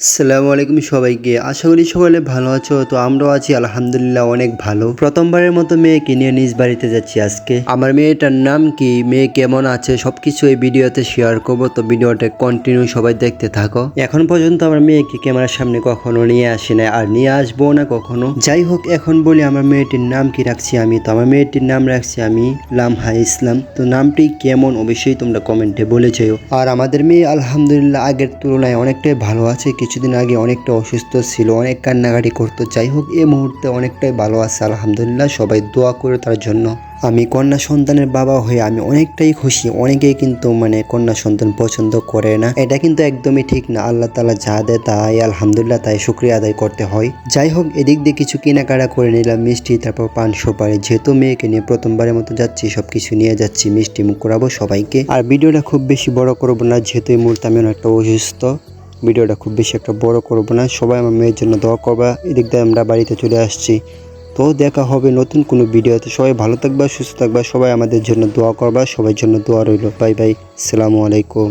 আসসালামু আলাইকুম সবাইকে। আশা করি সকলে ভালো আছো। তো আমরাও আছি, আলহামদুলিল্লাহ অনেক ভালো। প্রথমবারের মতো মেয়েকে নিয়ে নিজ বাড়িতে যাচ্ছি আজকে। আমার মেয়েটার নাম কি? মেয়ে কেমন আছে? সবকিছু এই ভিডিওতে শেয়ার করব। তো ভিডিওটা কন্টিনিউ সবাই দেখতে থাকো। এখন পর্যন্ত আমার মেয়েকে ক্যামেরার সামনে কখনো নিয়ে আসি না আর নিয়ে আসব না কখনো। যাই হোক, এখন বলি আমার মেয়েটির নাম কি রাখছি আমি? তো আমার মেয়েটির নাম রাখছি আমি লামহা ইসলাম। তো নামটি কেমন অবশ্যই তোমরা কমেন্টে বলে যেও। আর আমাদের মেয়ে আলহামদুলিল্লাহ আগের তুলনায় অনেকটাই ভালো আছে কিছুদিন আগে অনেকটা অসুস্থ ছিল, অনেক কান্নাকাটি করতো। যাই হোক, এই মুহূর্তে অনেকটাই ভালো আছে, আলহামদুলিল্লাহ, সবাই দোয়া করে তার জন্য। আমি কন্যা সন্তানের বাবা হয়ে আমি অনেকটাই খুশি, অনেকেই কিন্তু মানে কন্যা সন্তান পছন্দ করে না। এটা কিন্তু একদমই ঠিক না, আল্লাহ তালা যা দেয় তাই, আলহামদুলিল্লাহ তাই, শুক্রিয়া আদায় করতে হয়। যাই হোক, এদিক দিয়ে কিছু কেনাকাটা করে নিলাম, মিষ্টি, তারপর পান সুপারি। যেহেতু মেয়েকে নিয়ে প্রথমবারের মতো যাচ্ছি, সবকিছু নিয়ে যাচ্ছি, মিষ্টি মুখ করাবো সবাইকে। আর ভিডিওটা খুব বেশি বড় করব না, যেহেতু এই মুহূর্তে আমি অনেকটা অসুস্থ। ভিডিওটা খুব বেশি একটা বড় করব না। সবাই আমার মেয়ের জন্য দোয়া করবা। এদিক দিয়ে আমরা বাড়িতে চলে আসছি। তো দেখা হবে নতুন কোনো ভিডিওতে। সবাই ভালো থাকবা, সুস্থ থাকবা। সবাই আমাদের জন্য দোয়া করবা। সবার জন্য দোয়া রইল। Bye bye. সালামু আলাইকুম।